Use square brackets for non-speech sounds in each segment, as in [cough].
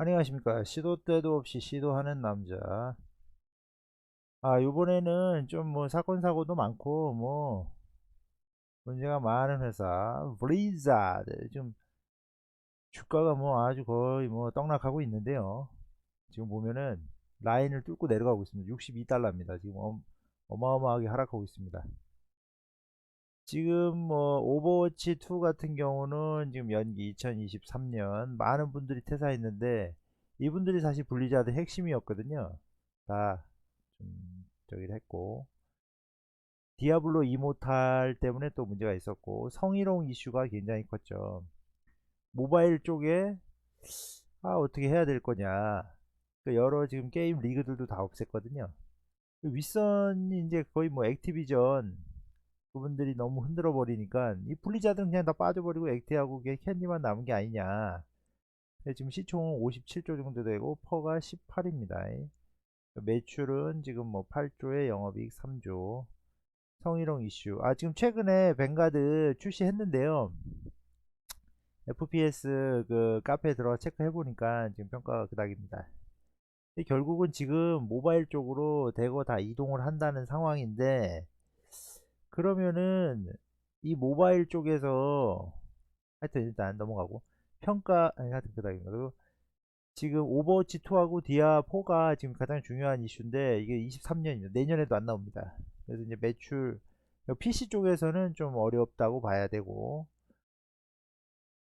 안녕하십니까? 시도 때도 없이 시도하는 남자. 아 요번에는 좀 뭐 사건 사고도 많고 뭐 문제가 많은 회사 브리자드. 좀 주가가 뭐 아주 거의 뭐 떡락하고 있는데요. 지금 보면은 라인을 뚫고 내려가고 있습니다. 62달러입니다. 지금 어, 어마어마하게 하락하고 있습니다 지금 뭐 오버워치 2 같은 경우는 지금 연기 2023년 많은 분들이 퇴사했는데 이분들이 사실 블리자드 핵심이었거든요. 다 좀 저기를 했고 디아블로 이모탈 때문에 또 문제가 있었고 성희롱 이슈가 굉장히 컸죠. 모바일 쪽에 아 어떻게 해야 될 거냐. 그 여러 지금 게임 리그들도 다 없앴거든요. 그 윗선이 이제 거의 뭐 액티비전 그분들이 너무 흔들어 버리니까 이 블리자드는 그냥 다 빠져버리고 액티하고 캔디만 남은 게 아니냐. 네, 지금 시총은 57조 정도 되고 퍼가 18입니다. 매출은 지금 뭐 8조에 영업이익 3조. 성희롱 이슈. 아 지금 최근에 뱅가드 출시했는데요. FPS 그 카페에 들어가 체크해 보니까 지금 평가가 그닥입니다. 결국은 지금 모바일 쪽으로 대거 다 이동을 한다는 상황인데 그러면은 이 모바일 쪽에서 하여튼 일단 넘어가고 평가 아니 하여튼 그다음에 그 지금 오버워치 2하고 디아 4가 지금 가장 중요한 이슈인데 이게 23년입니다. 내년에도 안 나옵니다. 그래서 이제 매출 PC 쪽에서는 좀 어렵다고 봐야 되고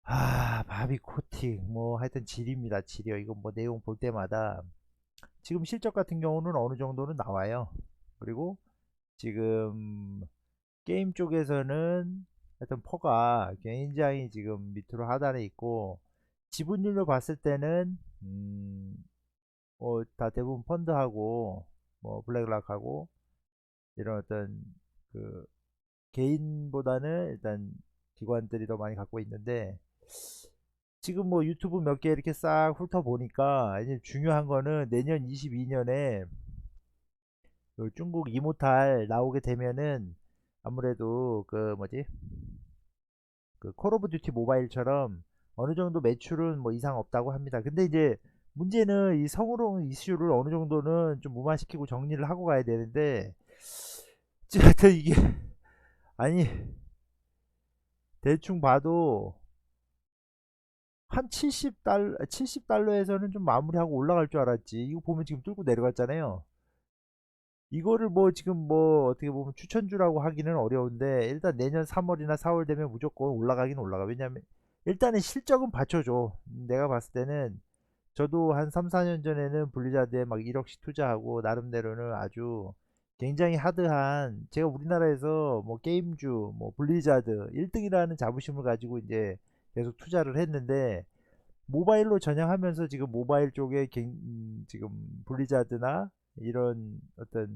아 바비 코팅 뭐 하여튼 질입니다. 질이요. 이거 뭐 내용 볼 때마다 지금 실적 같은 경우는 어느 정도는 나와요. 그리고 지금 게임 쪽에서는 하여튼 퍼가 굉장히 지금 밑으로 하단에 있고 지분율로 봤을 때는 음, 뭐 다 대부분 펀드하고 뭐 블랙락하고 이런 어떤 그 개인보다는 일단 기관들이 더 많이 갖고 있는데 지금 뭐 유튜브 몇 개 이렇게 싹 훑어 보니까 이제 중요한 거는 내년 22년에 그 중국 이모탈 나오게 되면은 아무래도 그 뭐지 그 콜 오브 듀티 모바일처럼 어느 정도 매출은 뭐 이상 없다고 합니다. 근데 이제 문제는 이 성우롱 이슈를 어느 정도는 좀 무마시키고 정리를 하고 가야 되는데 하여튼 이게 [laughs] 아니 대충 봐도 한 70달러 70달러에서는 좀 마무리하고 올라갈 줄 알았지. 이거 보면 지금 뚫고 내려갔잖아요. 이거를 뭐 지금 뭐 어떻게 보면 추천주라고 하기는 어려운데 일단 내년 3월이나 4월 되면 무조건 올라가긴 올라가. 왜냐면 일단은 실적은 받쳐줘. 내가 봤을 때는 저도 한 3, 4년 전에는 블리자드에 막 1억씩 투자하고 나름대로는 아주 굉장히 하드한 제가 우리나라에서 뭐 게임주 뭐 블리자드 1등이라는 자부심을 가지고 이제 계속 투자를 했는데 모바일로 전향하면서 지금 모바일 쪽에 음, 지금 블리자드나 이런 어떤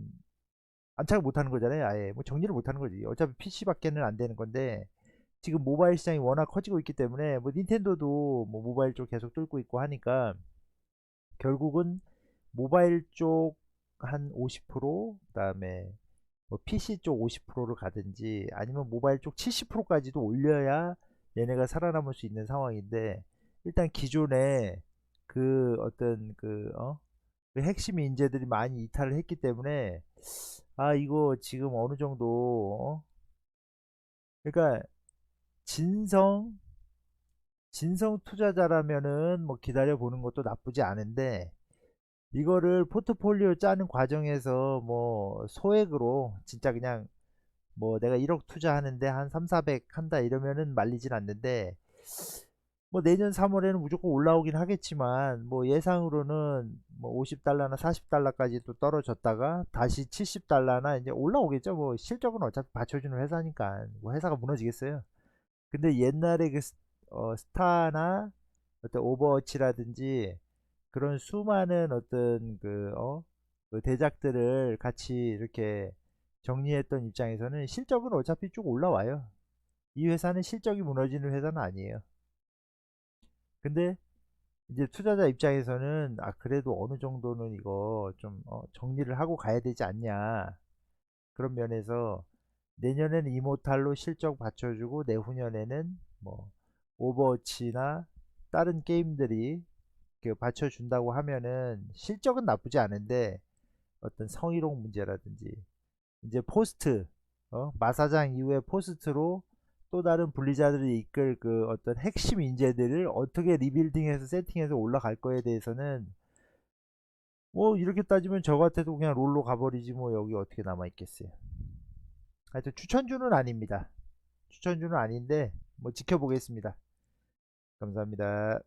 안착을 못하는 거잖아요. 아예 뭐 정리를 못하는 거지. 어차피 PC밖에는 안 되는 건데 지금 모바일 시장이 워낙 커지고 있기 때문에 뭐 닌텐도도 뭐 모바일 쪽 계속 뚫고 있고 하니까 결국은 모바일 쪽 한 50% 그다음에 뭐 PC 쪽 50%를 가든지 아니면 모바일 쪽 70%까지도 올려야 얘네가 살아남을 수 있는 상황인데 일단 기존에 그 어떤 그 어? 그 핵심 인재들이 많이 이탈을 했기 때문에 아 이거 지금 어느 정도 어? 그러니까 진성 진성 투자자라면은 뭐 기다려 보는 것도 나쁘지 않은데 이거를 포트폴리오 짜는 과정에서 뭐 소액으로 진짜 그냥 뭐 내가 1억 투자하는데 한 3, 400 한다 이러면은 말리진 않는데 뭐 내년 3월에는 무조건 올라오긴 하겠지만 뭐 예상으로는 뭐 50달러나 40달러까지 또 떨어졌다가 다시 70달러나 이제 올라오겠죠. 뭐 실적은 어차피 받쳐주는 회사니까 뭐 회사가 무너지겠어요. 근데 옛날에 그 스, 어, 스타나 어떤 오버워치라든지 그런 수많은 어떤 그, 어, 그 대작들을 같이 이렇게 정리했던 입장에서는 실적은 어차피 쭉 올라와요. 이 회사는 실적이 무너지는 회사는 아니에요. 근데 이제 투자자 입장에서는 아 그래도 어느 정도는 이거 좀 어, 정리를 하고 가야 되지 않냐 그런 면에서 내년에는 이모탈로 실적 받쳐주고 내후년에는 뭐 오버워치나 다른 게임들이 그 받쳐준다고 하면은 실적은 나쁘지 않은데 어떤 성희롱 문제라든지 이제 포스트 어? 마사장 이후에 포스트로 또 다른 분리자들을 이끌 그 어떤 핵심 인재들을 어떻게 리빌딩해서 세팅해서 올라갈 거에 대해서는 뭐 이렇게 따지면 저 같아도 그냥 롤로 가버리지 뭐 여기 어떻게 남아 있겠어요. 하여튼 추천주는 아닙니다. 추천주는 아닌데 뭐 지켜보겠습니다. 감사합니다.